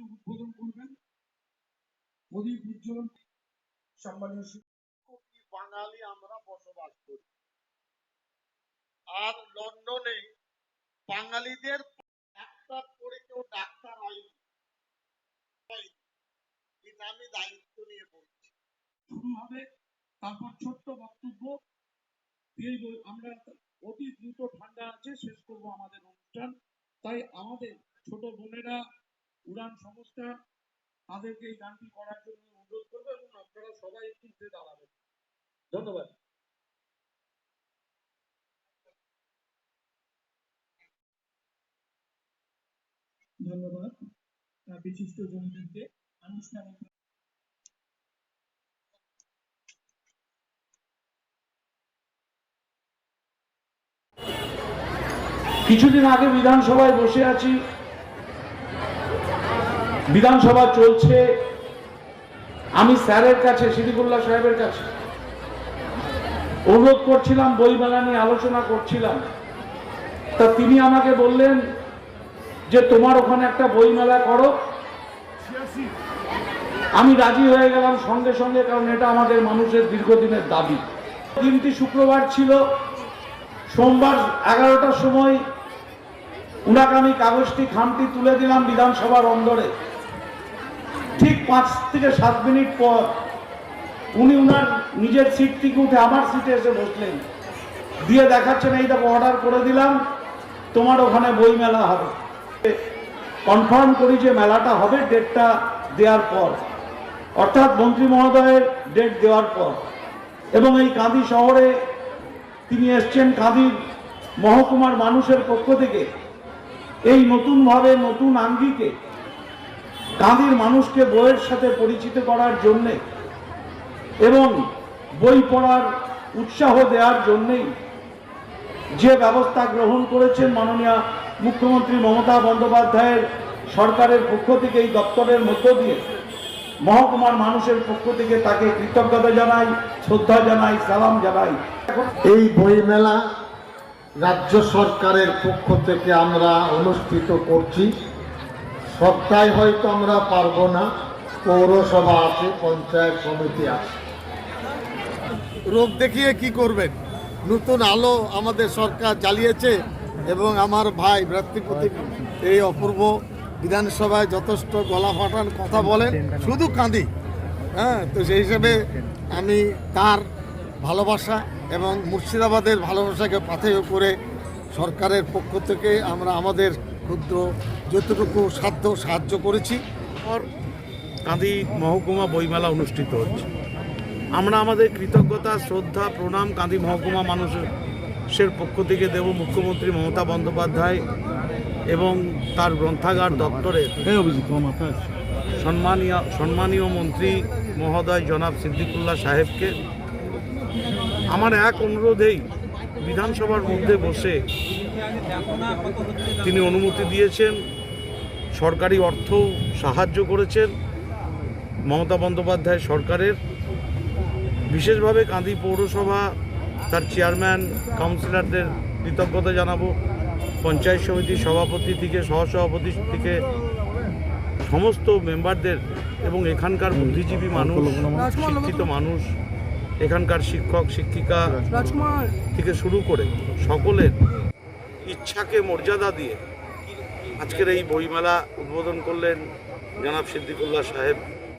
করবেন। প্রদীপ উজ্জ্বলন সম্মানীয় বাঙালি আমরা বসবাস করি। আর লন্ডনে বাঙালিদের একটা করে কেউ ডাক্তার হয়নি। এটা আমি দায়িত্ব নিয়ে বলছি। শুরু হবে তারপর ছোট্ট বক্তব্য। দিয়ে আমরা অতি দ্রুত ঠান্ডা আছে শেষ করব আমাদের অনুষ্ঠান। তাই আমাদের ছোট বোনেরা উড়ান সংস্থা তাদেরকে এই গানটি করার জন্য অনুরোধ করব এবং আপনারা সবাই একটু উঠে দাঁড়াবেন। ধন্যবাদ। ধন্যবাদ। বিশিষ্ট জনদেরকে আনুষ্ঠানিক কিছুদিন আগে বিধানসভায় বসে আছি। বিধানসভা চলছে। আমি স্যারের কাছে, সিদ্দিকুল্লাহ সাহেবের কাছে অনুরোধ করছিলাম বইমেলা নিয়ে আলোচনা করছিলাম। তা তিনি আমাকে বললেন যে, তোমার ওখানে একটা বইমেলা করো। আমি রাজি হয়ে গেলাম সঙ্গে সঙ্গে, কারণ এটা আমাদের মানুষের দীর্ঘদিনের দাবি। দিনটি শুক্রবার ছিল। সোমবার এগারোটার সময় উনাকে আমি কাগজটি, খামটি তুলে দিলাম বিধানসভার অন্দরে। ঠিক পাঁচ থেকে সাত মিনিট পর উনি উনার নিজের সিট থেকে উঠে আমার সিটে এসে বসলেন। দিয়ে দেখাচ্ছেন, এই দেখো অর্ডার করে দিলাম, তোমার ওখানে বই মেলা হবে। কনফার্ম করি যে মেলাটা হবে ডেটটা দেওয়ার পর। অর্থাৎ মন্ত্রী মহোদয়ের ডেট দেওয়ার পর। এবং এই কাঁদি শহরে তিনি এসছেন কাঁদির মহকুমার মানুষের পক্ষ থেকে। এই নতুনভাবে নতুন আঙ্গিকে কাঁদির মানুষকে বইয়ের সাথে পরিচিত করার জন্যে এবং বই পড়ার উৎসাহ দেওয়ার জন্যেই যে ব্যবস্থা গ্রহণ করেছেন মাননীয় মুখ্যমন্ত্রী মমতা বন্দ্যোপাধ্যায়ের সরকারের পক্ষ থেকে এই দপ্তরের মধ্য দিয়ে, মহকুমার মানুষের পক্ষ থেকে তাকে কৃতজ্ঞতা জানাই, শ্রদ্ধা জানাই, সালাম জানাই। এই মেলা রাজ্য সরকারের পক্ষ থেকে আমরা অনুষ্ঠিত করছি। সপ্তাহে হয়তো আমরা পারব না, পৌরসভা আছে, পঞ্চায়েত সমিতি আছে। রোগ দেখিয়ে কি করবেন? নতুন আলো আমাদের সরকার জ্বালিয়েছে এবং আমার ভাই ভ্রাতৃপতি এই অপূর্ব বিধানসভায় যথেষ্ট গলা ফাটান কথা বলেন, শুধু কাঁদি। হ্যাঁ তো সেই হিসেবে আমি তার ভালোবাসা এবং মুর্শিদাবাদের ভালোবাসাকে পাথেয় করে সরকারের পক্ষ থেকে আমরা আমাদের ক্ষুদ্র যতটুকু সাধ্য সাহায্য করেছি পর কাঁদি মহকুমা বইমেলা অনুষ্ঠিত হচ্ছে। আমরা আমাদের কৃতজ্ঞতা শ্রদ্ধা প্রণাম কাঁদি মহকুমা মানুষের পক্ষ থেকে দেব মুখ্যমন্ত্রী মমতা বন্দ্যোপাধ্যায় এবং তার গ্রন্থাগার দপ্তরের সম্মানীয় সম্মানীয় মন্ত্রী মহোদয় জনাব সিদ্দিকুল্লাহ সাহেবকে। আমার এক অনুরোধেই বিধানসভার মধ্যে বসে তিনি অনুমতি দিয়েছেন, সরকারি অর্থ সাহায্য করেছেন, মমতা বন্দ্যোপাধ্যায় সরকারের। বিশেষভাবে কাঁদি পৌরসভা, তার চেয়ারম্যান, কাউন্সিলরদের কৃতজ্ঞতা জানাব। পঞ্চায়েত সমিতির সভাপতি থেকে, সহসভাপতি থেকে, সমস্ত মেম্বারদের এবং এখানকার বুদ্ধিজীবী মানুষ, শিক্ষিত মানুষ এখানকার শিক্ষক শিক্ষিকা থেকে শুরু করে সকলের ইচ্ছাকে মর্যাদা দিয়ে আজকের এই বইমেলা উদ্বোধন করলেন জনাব সিদ্দিকুল্লাহ সাহেব।